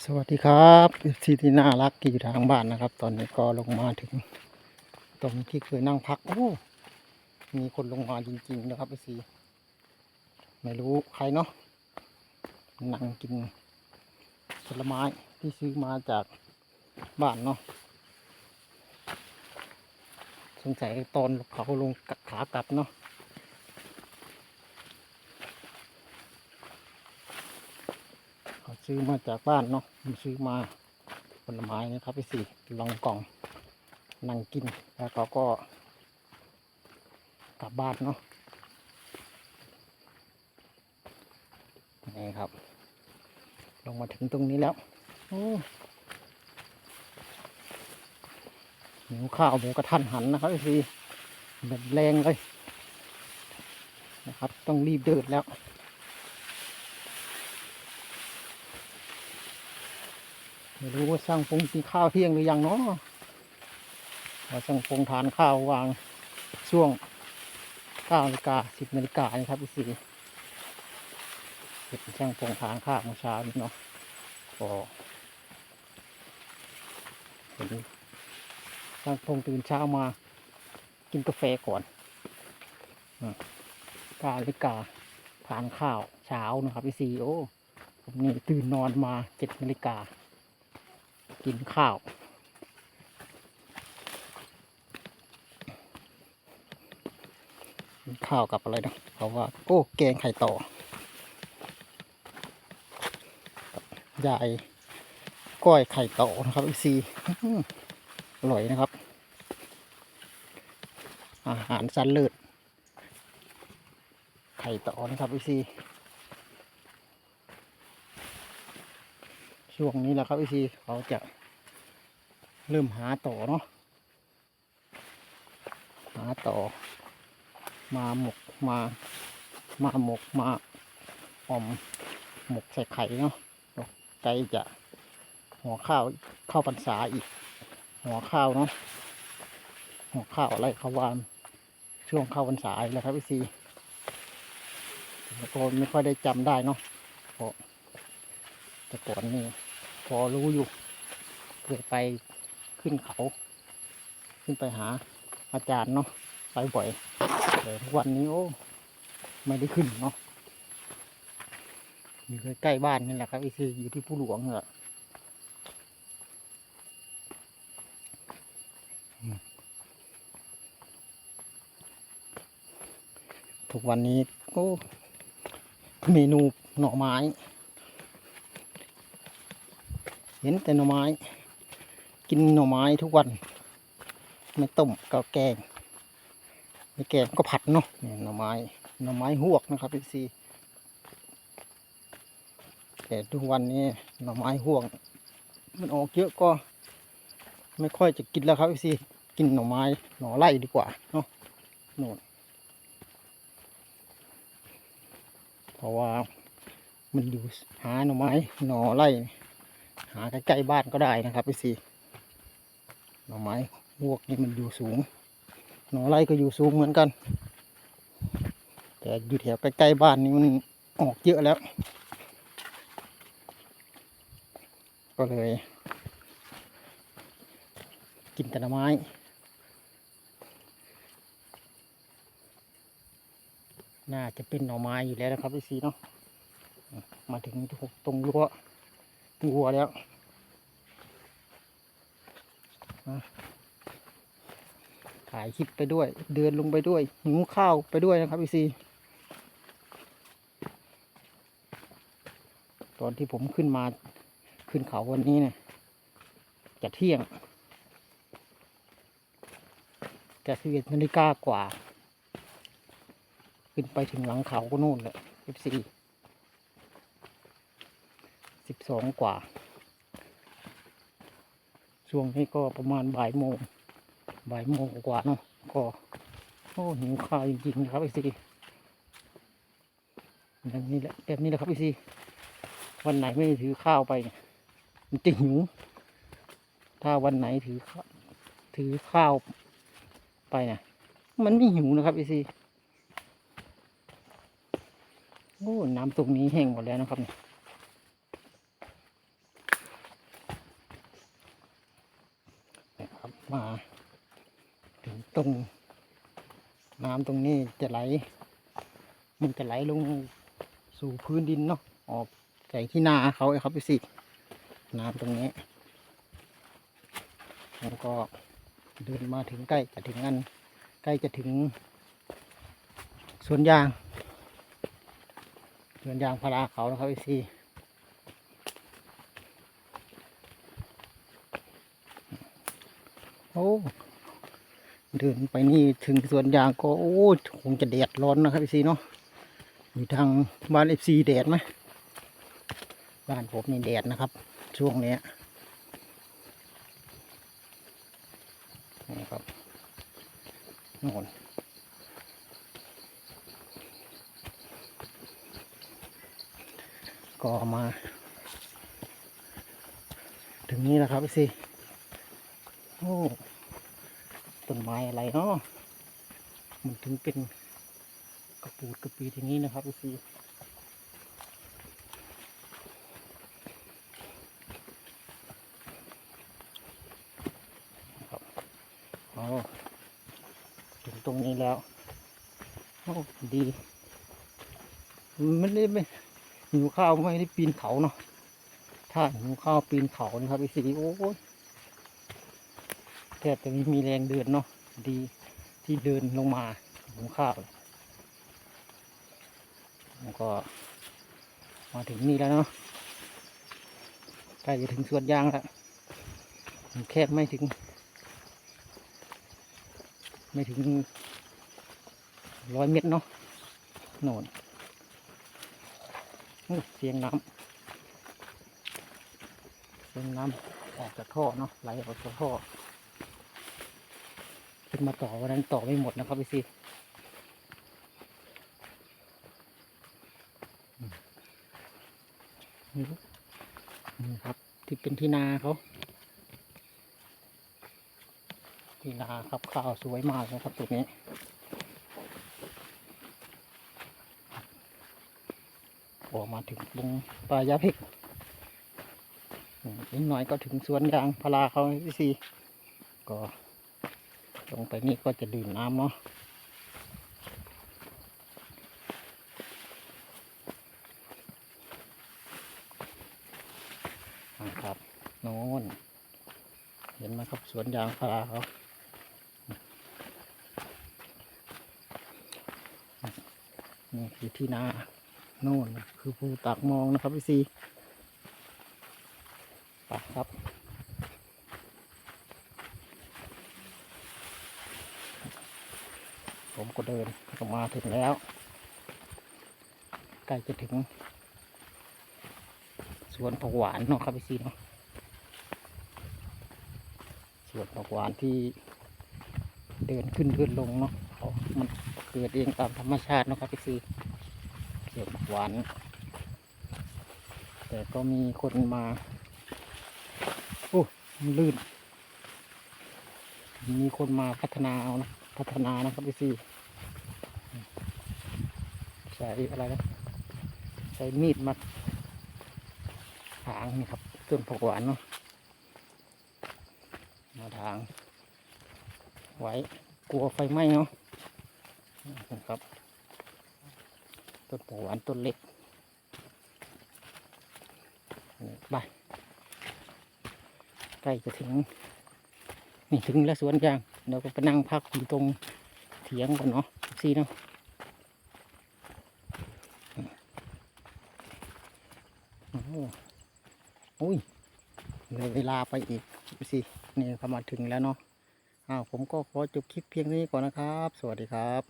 สวัสดีครับที่ที่น่ารักที่อยู่ทางบ้านนะครับ ตอนนี้ก็ลงมาถึง ตรงที่เคยนั่งพัก โอ้ มีคนลงมาจริง ๆ นะครับไอซีไม่รู้ใครเนาะนั่งกินผลไม้ที่ซื้อมาจากบ้านเนาะสงสัยตอนเขาลงขากลับเนาะ เขา ซื้อมาจากบ้านเนาะผมซื้อมาผลไม้นะครับพี่สี่ลองกล่องนั่งกินแล้วเขาก็กลับบ้านเนาะนี่ครับ ลงมาถึงตรงนี้แล้วหิวข้าวหมูกระทันหันนะครับพี่สี่แบบแรงเลยนะครับ ต้องรีบเดินแล้ว ไม่รู้ว่าช่างพงกินข้าวเที่ยงหรือยังเนาะว่าช่างพงทานข้าววางช่วง9นาฬิกา10นาฬิกานี่ครับพี่สีเห็นช่างพงทานข้าวเมื่อเช้านี้เนาะก็เห็นช่างพงตื่นเช้ามากินกาแฟก่อน9นาฬิกาทานข้าวเช้านะครับพี่สีโอ้ผมนี่ตื่นนอนมา7นาฬิกา กินข้าว กินข้าวกับอะไรนะเขาว่า โอ้แกงไข่ต่อยายก้อยไข่ต่อนะครับอีซีอร่อยนะครับ อาหารสันเลิศไข่ต่อนะครับอีซี ช่วงนี้แหละครับอีซีเขาจะเริ่มหาต่อเนาะหาต่อ มาหมกมา มาหมกมาอมหมกใส่ไข่เนาะใจจะหัวข้าวข้าวพรรษาอีก หัวข้าวเนาะหัวข้าวอะไรเขาววานช่วงข้าวพรรษาอีกแล้วครับพี่ซีแต่ก็ไม่ค่อยได้จำได้เนาะเพราะแต่ก่อนนี่ อรู้อยู่เคยไปขึ้นเขา ขึ้นไปหาอาจารย์เนาะไปบ่อยแต่ทุกวันนี้โอ้ไม่ได้ขึ้นเนาะอยู่ใกล้บ้านนี่แหละครับอีซีอยู่ที่ผู้หลวงเหรอทุกวันนี้โอ้เมนูหน่อไม้ เห็นแต่หน่อไม้ กินหน่อไม้ทุกวัน ไม่ต้มก็แกงไม่แกงก็ผัดเนาะเนี่ยหน่อไม้หน่อไม้หวกนะครับพี่ซีแต่ทุกวันนี้หน่อไม้หวกมันออกเยอะก็ ไม่ค่อยจะกินแล้วครับพี่ซีกินหน่อไม้หน่อไร่ดีกว่าเนาะโน่นเพราะว่ามันอยู่หาหน่อไม้หน่อไร่ หาใกล้ๆบ้านก็ได้นะครับพี่ซีหน่อไม้พวกนี้มันอยู่สูง หน่อไร่ก็อยู่สูงเหมือนกัน แต่อยู่แถวใกล้ๆบ้านนี่มันออกเยอะแล้ว ก็เลย กินแต่หน่อไม้น่าจะเป็นหน่อไม้อยู่แล้วนะครับพี่ซีเนาะมาถึงตรงรั้ว วัวแล้วถ่ายคลิปไปด้วย เดินลงไปด้วย หิวข้าวไปด้วยนะครับพี่ซีตอนที่ผมขึ้นมาขึ้นเขาวันนี้เนี่ยจะเที่ยง จะสิบเอ็ดนาฬิกากว่า ขึ้นไปถึงหลังเขาก็นู่นแหละพี่ซีสิบส สองกว่า ช่วงนี้ก็ประมาณบ่ายโมงบ่ายโมงกว่าเนาะก็โอ้หิวข้าวจริงๆนะครับไอซีแบบนี้แหละแบบนี้แหละครับไอซีวันไหนไม่ถือข้าวไปเนี่ยมันจะหิวถ้าวันไหนถือถือข้าวไปเนี่ยมันไม่หิวนะครับไอซีโอ้น้ำตรงนี้แห้งหมดแล้วนะครับเนี่ย มา ถึงตรง น้ำตรงนี้จะไหล มันจะไหลลงสู่พื้นดินเนาะออกใส่ที่นาเขาไอ้ครับพี่สิน้ำตรงนี้แล้วก็เดินมาถึงใกล้จะถึงอันใกล้จะถึงสวนยางสวนยางพาราเขานะครับพี่สิ โอ้เดินไปนี่ถึงสวนยางก็โอ้คงจะแดดร้อนนะครับพี่ซีเนาะอยู่ทางบ้านเอฟซีแดดไหมบ้านผมนี่แดดนะครับ ช่วงเนี้ยนี่ครับน่นก็มา ถึงนี้แล้วครับพี่ซี โอ้ต้นไม้อะไรเนาะมันถึงเป็นกระปูดกระปีอย่างนี้นะครับพี่ซีครับอ๋อถึงตรงนี้แล้วโอ้ดีมันไม่ไม่หิวข้าวไม่ได้ปีนเขาเนาะถ้าหิวข้าวปีนเขานะครับพี่ซีโอ้ย แทบจะไม่มีแรงเดินเนาะดีที่เดินลงมาหุงข้าวแล้วก็มาถึงนี่แล้วเนาะใกล้จะถึงสวนยางแล้วแคบไม่ถึง ไม่ถึงร้อยเมตรเนาะโน่นเสียงน้ำเสียงน้ำออกจากท่อเนาะไหลออกจากท่อ ขึ้นมาต่อวันนั้นต่อไม่หมดนะครับพี่ซีนี่ครับ ที่เป็นที่นาเขาที่นาครับข้าวสวยมากนะครับตัวนี้ออกมาถึงลงปลายาพิกอืมอีกหน่อยก็ถึงสวนยางพาราเขาพี่ซีก็ ลงไปนี่ก็จะดื่มน้ำเนาะนะครับโน่นเห็นไหมครับสวนยางพาราเขานี่คือที่นาโน่นคือภูตากมองนะครับพี่ซีไปครับ ผมก็เดินก็มาถึงแล้ว ใกล้จะถึง สวนผักหวานเนาะครับพี่ซีเนาะสวนผักหวานที่เดินขึ้นเดินลงเนาะเขามันเกิดเองตามธรรมชาติเนาะครับพี่ซีสวนผักหวาน แต่ก็มีคนมาโอ้ลื่นมีคนมาพัฒนาเอานะ พัฒนานะครับพี่ซี ใช้อะไรนะใช้มีดมาถางนี่ครับต้นผักหวานเนาะมาถาง ไว้กลัวไฟไหม้เนาะนะครับ ต้นผักหวานต้นเล็กไปใกล้จะถึง นี่ถึงแล้วสวนยางเดี๋ยวก็ไปนั่งพักอยู่ตรงเถียงก่อนเนาะซีเนาะ โอ้โหอุ้ยเลยเวลาไปอีกสินี่ก็มาถึงแล้วเนาะอ้าวผมก็ขอจบคลิปเพียงนี้ก่อนนะครับ สวัสดีครับ